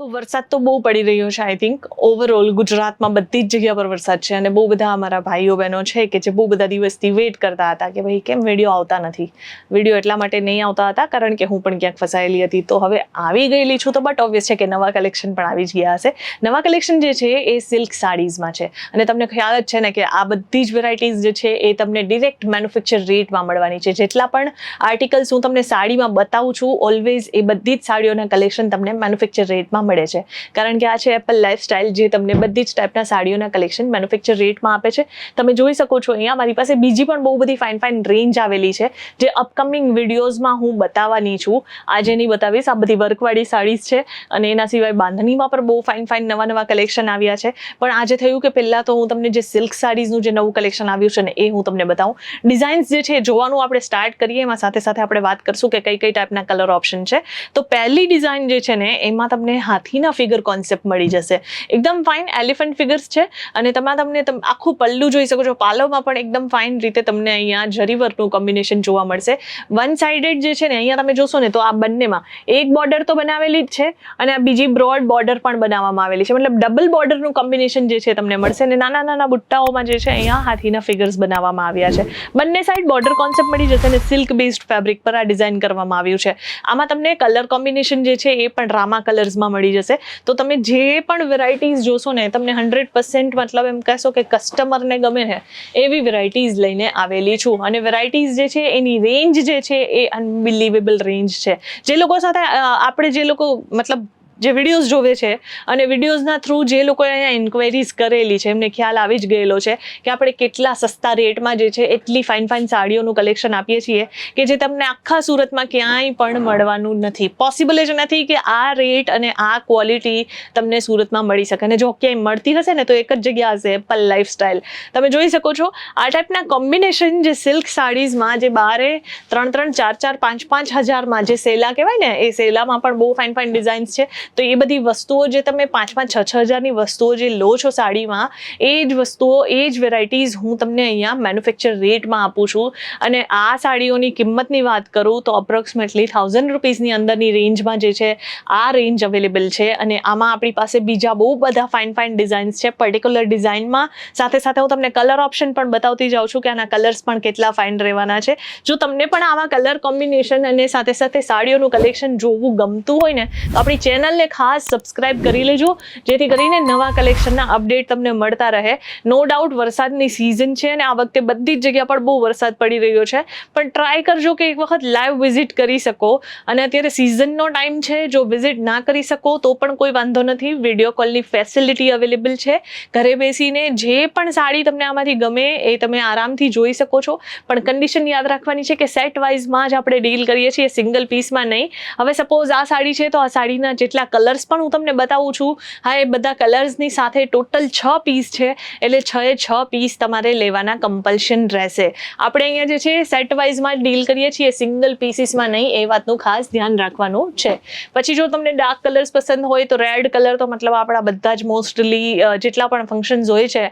વરસાદ તો બહુ પડી રહ્યો છે આઈ થિંક ઓવરઓલ ગુજરાતમાં બધી જ જગ્યા પર વરસાદ છે અને બહુ બધા અમારા ભાઈઓ બહેનો છે કે જે બહુ બધા દિવસથી વેઇટ કરતા હતા કે ભાઈ કેમ વીડિયો આવતા નથી? વીડિયો એટલા માટે નહીં આવતા હતા કારણ કે હું પણ ક્યાંક ફસાયેલી હતી. તો હવે આવી ગયેલી છું તો બટ ઓબ્વિયસ છે કે નવા કલેક્શન પણ આવી જ ગયા હશે. નવા કલેક્શન જે છે એ સિલ્ક સાડીઝમાં છે. અને તમને ખ્યાલ જ છે ને કે આ બધી જ વેરાયટીઝ જે છે એ તમને ડિરેક્ટ મેન્યુફેક્ચર રેટમાં મળવાની છે. જેટલા પણ આર્ટિકલ્સ હું તમને સાડીમાં બતાવું છું ઓલવેઝ એ બધી જ સાડીઓના કલેક્શન તમને મેન્યુફેક્ચર રેટમાં મળે છે. કારણ કે આ છે એપલ લાઇફસ્ટાઇલ જે તમને બધી જ ટાઈપના સાડીઓના કલેક્શન મેન્યુફેક્ચર રેટમાં આપે છે. તમે જોઈ શકો છો, અહીંયા મારી પાસે બીજી પણ બહુ બધી ફાઇન ફાઇન રેન્જ આવેલી છે, જે અપકમિંગ વિડીયોઝમાં હું બતાવવાની છું. આજે નહીં બતાવીશ, આ બધી વર્કવાળી સાડીઝ છે અને એના સિવાય બાંધણીમાં પણ બહુ ફાઇન ફાઇન નવા નવા કલેક્શન આવ્યા છે. પણ આજે થયું કે પહેલાં તો હું તમને જે સિલ્ક સાડીઝનું જે નવું કલેક્શન આવ્યું છે ને, એ હું તમને બતાવું. ડિઝાઇન્સ જે છે જોવાનું આપણે સ્ટાર્ટ કરીએ, એમાં સાથે સાથે આપણે વાત કરશું કે કઈ કઈ ટાઈપના કલર ઓપ્શન છે. તો પહેલી ડિઝાઇન જે છે ને, એમાં તમને હાથીના ફિગર કોન્સેપ્ટ મળી જશે. એકદમ ફાઇન એલિફન્ટ ફિગર્સ છે અને તેમાં તમને તમ- આખું પલ્લું જોઈ શકો છો. પાલવમાં પણ એકદમ ફાઇન રીતે તમને અહીંયા જરી વર્કનું કોમ્બિનેશન જોવા મળશે. વન સાઇડેડ જે છે ને અહીંયા તમે જોશો ને તો આ બંનેમાં એક બોર્ડર તો બનાવેલી જ છે અને આ બીજી બ્રોડ બોર્ડર પણ બનાવવામાં આવેલી છે. મતલબ ડબલ બોર્ડરનું કોમ્બિનેશન જે છે તમને મળશે અને નાના નાના બુટ્ટાઓમાં જે છે અહીંયા હાથીના ફિગર્સ બનાવવામાં આવ્યા છે. બંને સાઇડ બોર્ડર કોન્સેપ્ટ મળી જશે અને સિલ્ક બેઝડ ફેબ્રિક પર આ ડિઝાઇન કરવામાં આવ્યું છે. આમાં તમને કલર કોમ્બિનેશન જે છે એ પણ રામા કલર્સમાં મળી જશે. તો તમે જે પણ વેરાયટીઝ જોશો ને, તમને હંડ્રેડ પર્સન્ટ મતલબ એમ કહેશો કે કસ્ટમરને ગમે ને, એવી વેરાયટીઝ લઈને આવેલી છું. અને વેરાયટીઝ જે છે, એની રેન્જ જે છે, એ અનબિલીવેબલ રેન્જ છે. જે લોકો સાથે આપણે જે લોકો મતલબ જે વિડીયોઝ જોવે છે અને વિડીયોઝના થ્રુ જે લોકોએ અહીંયા ઇન્ક્વાયરીઝ કરેલી છે, એમને ખ્યાલ આવી જ ગયેલો છે કે આપણે કેટલા સસ્તા રેટમાં જે છે, એટલી ફાઇન ફાઇન સાડીઓનું કલેક્શન આપીએ છીએ કે જે તમને આખા સુરતમાં ક્યાંય પણ મળવાનું નથી. પોસિબલ જ નથી કે આ રેટ અને આ ક્વોલિટી તમને સુરતમાં મળી શકે અને જો ક્યાંય મળતી હશે ને તો એક જ જગ્યા હશે એપલ લાઇફસ્ટાઇલ તમે જોઈ શકો છો, આ ટાઈપના કોમ્બિનેશન જે સિલ્ક સાડીઝમાં જે બારે ત્રણ ત્રણ ચાર ચાર પાંચ પાંચ હજારમાં જે સેલા કહેવાય ને, એ સેલામાં પણ બહુ ફાઇન ફાઇન ડિઝાઇન્સ છે. તો એ બધી વસ્તુઓ જે તમે પાંચ પાંચ છ છ હજારની વસ્તુઓ જે લો છો સાડીમાં, એ જ વસ્તુઓ, એ જ વેરાયટીઝ હું તમને અહીંયા મેન્યુફેક્ચર રેટમાં આપું છું. અને આ સાડીઓની કિંમતની વાત કરું તો અપ્રોક્સિમેટલી થાઉઝન્ડ રૂપીઝની અંદરની રેન્જમાં જે છે, આ રેન્જ અવેલેબલ છે. અને આમાં આપણી પાસે બીજા બહુ બધા ફાઇન ફાઇન ડિઝાઇન્સ છે. પર્ટિક્યુલર ડિઝાઇનમાં સાથે સાથે હું તમને કલર ઓપ્શન પણ બતાવતી જાઉં છું કે આના કલર્સ પણ કેટલા ફાઇન રહેવાના છે. જો તમને પણ આવા કલર કોમ્બિનેશન અને સાથે સાથે સાડીઓનું કલેક્શન જોવું ગમતું હોય ને, તો આપણી ચેનલને ખાસ સબસ્ક્રાઇબ કરી લેજો, જેથી કરીને નવા કલેક્શનના અપડેટ તમને મળતા રહે. નો ડાઉટ વરસાદની સિઝન છે અને આ વખતે બધી જ જગ્યા પર બહુ વરસાદ પડી રહ્યો છે. પણ ટ્રાય કરજો કે એક વખત લાઈવ વિઝિટ કરી શકો. અને અત્યારે સિઝનનો ટાઈમ છે, જો વિઝિટ ના કરી શકો, તો પણ કોઈ વાંધો નથી. વીડિયો કોલની ફેસિલિટી અવેલેબલ છે. ઘરે બેસીને જે પણ સાડી તમને આમાંથી ગમે એ તમે આરામથી જોઈ શકો છો. પણ કન્ડિશન યાદ રાખવાની છે કે સેટ વાઇઝમાં જ આપણે ડીલ કરીએ છીએ સિંગલ પીસમાં નહીં. હવે સપોઝ આ સાડી છે, તો આ સાડીના જેટલા કલર્સ પણ હું તમને બતાવું છું. હા, એ બધા કલર્સની સાથે ટોટલ છ પીસ છે. એટલે છ એ છ પીસ તમારે લેવાના કમ્પલ્શન રહેશે. આપણે અહીંયા જે છે સેટ વાઇઝમાં ડીલ કરીએ છીએ સિંગલ પીસીસમાં નહીં, એ વાતનું ખાસ ધ્યાન રાખવાનું છે. પછી જો તમને ડાર્ક કલર્સ પસંદ હોય, તો રેડ કલર તો મતલબ આપણા બધા જ મોસ્ટલી જેટલા પણ ફંક્શન્સ હોય છે,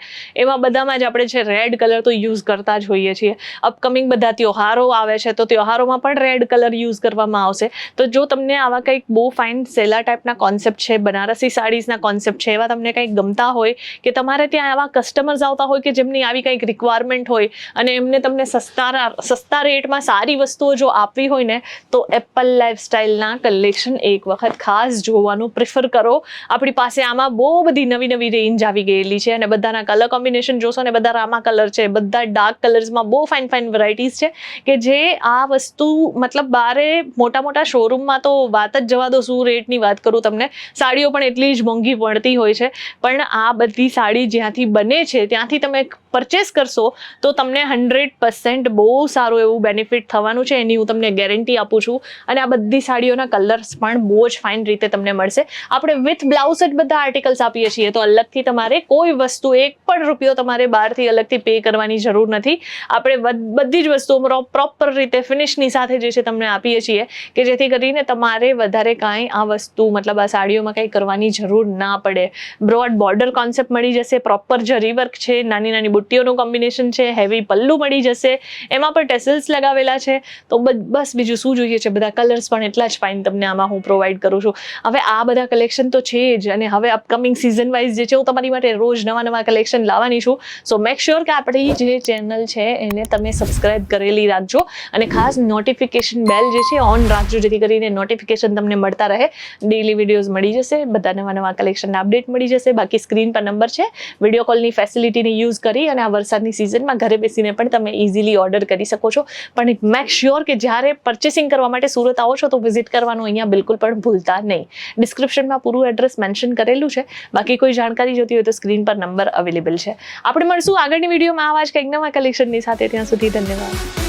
એમાં બધામાં જ આપણે છે રેડ કલર તો યુઝ કરતા જ હોઈએ છીએ. અપકમિંગ બધા ત્યોહારો આવે છે, તો ત્યોહારોમાં પણ રેડ કલર યુઝ કરવામાં આવશે. તો જો તમને આવા કંઈક બહુ ફાઇન સેલા ટાઈપના કોન્સેપ્ટ છે, બનારસી સાડીઝના કોન્સેપ્ટ છે, એવા તમને કંઈક ગમતા હોય કે તમારે ત્યાં આવા કસ્ટમર્સ આવતા હોય કે જેમની આવી કંઈક રિક્વાયરમેન્ટ હોય અને એમને તમને સસ્તા સસ્તા રેટમાં સારી વસ્તુઓ જો આપવી હોય ને, તો એપલ લાઇફસ્ટાઇલના કલેક્શન એક વખત ખાસ જોવાનું પ્રિફર કરો. આપણી પાસે આમાં બહુ બધી નવી નવી રેન્જ આવી ગયેલી છે અને બધાના કલર કોમ્બિનેશન જોશો ને, બધા રામા કલર છે, બધા ડાર્ક કલર્સમાં બહુ ફાઇન ફાઇન વેરાયટીઝ છે કે જે આ વસ્તુ મતલબ બારે મોટા મોટા શોરૂમમાં તો વાત જ જવા દો શું રેટની વાત કરું તમને, સાડીઓ પણ એટલી જ મોંઘી પડતી હોય છે. પણ આ બધી સાડી જ્યાંથી બને છે, ત્યાંથી તમે પરચેસ કરશો, તો તમને હંડ્રેડ પર્સન્ટ બહુ સારું એવું બેનિફિટ થવાનું છે. એની હું તમને ગેરંટી આપું છું. અને આ બધી સાડીઓના કલર્સ પણ બહુ જ ફાઇન રીતે તમને મળશે. આપણે વિથ બ્લાઉઝ જ બધા આર્ટિકલ્સ આપીએ છીએ, તો અલગથી તમારે કોઈ વસ્તુ, એક પણ રૂપિયો તમારે બહારથી અલગથી પે કરવાની જરૂર નથી. આપણે બધી જ વસ્તુઓ પ્રોપર રીતે ફિનિશની સાથે જે છે, તમને આપીએ છીએ, કે જેથી કરીને તમારે વધારે કાંઈ આ વસ્તુ મતલબ આ સાડીઓમાં કંઈ કરવાની જરૂર ના પડે. બ્રોડ બોર્ડર કોન્સેપ્ટ મળી જશે પ્રોપર જરી વર્ક છે, નાની નાની બુટ્ટીઓનું કોમ્બિનેશન છે હેવી પલ્લુ મળી જશે, એમાં પણ ટેસલ્સ લગાવેલા છે. તો બસ બીજું શું જોઈએ છે? બધા કલર્સ પણ એટલા જ ફાઇન તમને આમાં હું પ્રોવાઈડ કરું છું. હવે આ બધા કલેક્શન તો છે જ અને હવે અપકમિંગ સિઝન વાઇઝ જે છે, હું તમારી માટે રોજ નવા નવા કલેક્શન લાવવાની છું. સો મેક શ્યોર કે આપણી જે ચેનલ છે, એને તમે સબસ્ક્રાઇબ કરેલી રાખજો અને ખાસ નોટિફિકેશન બેલ જે છે ઓન રાખજો, જેથી કરીને નોટિફિકેશન તમને મળતા રહે. ડેલી વિડીયોઝ મળી જશે બધા નવા નવા કલેક્શનના અપડેટ મળી જશે. બાકી સ્ક્રીન પર નંબર છે. વીડિયો કોલની ફેસિલિટીને યુઝ કરી અને આ વરસાદની સિઝનમાં ઘરે બેસીને પણ તમે ઇઝીલી ઓર્ડર કરી શકો છો. પણ મેક શ્યોર કે જ્યારે પરચેસિંગ કરવા માટે સુરત આવો છો તો વિઝિટ કરવાનું અહીંયા બિલકુલ પણ ભૂલતા નહીં. ડિસ્ક્રિપ્શનમાં પૂરું એડ્રેસ મેન્શન કરેલું છે. બાકી કોઈ જાણકારી જોતી હોય તો સ્ક્રીન પર નંબર અવેલેબલ છે. આપણે મળશું આગળની વિડીયોમાં આવા જ કંઈક નવા કલેક્શનની સાથે. ત્યાં સુધી ધન્યવાદ.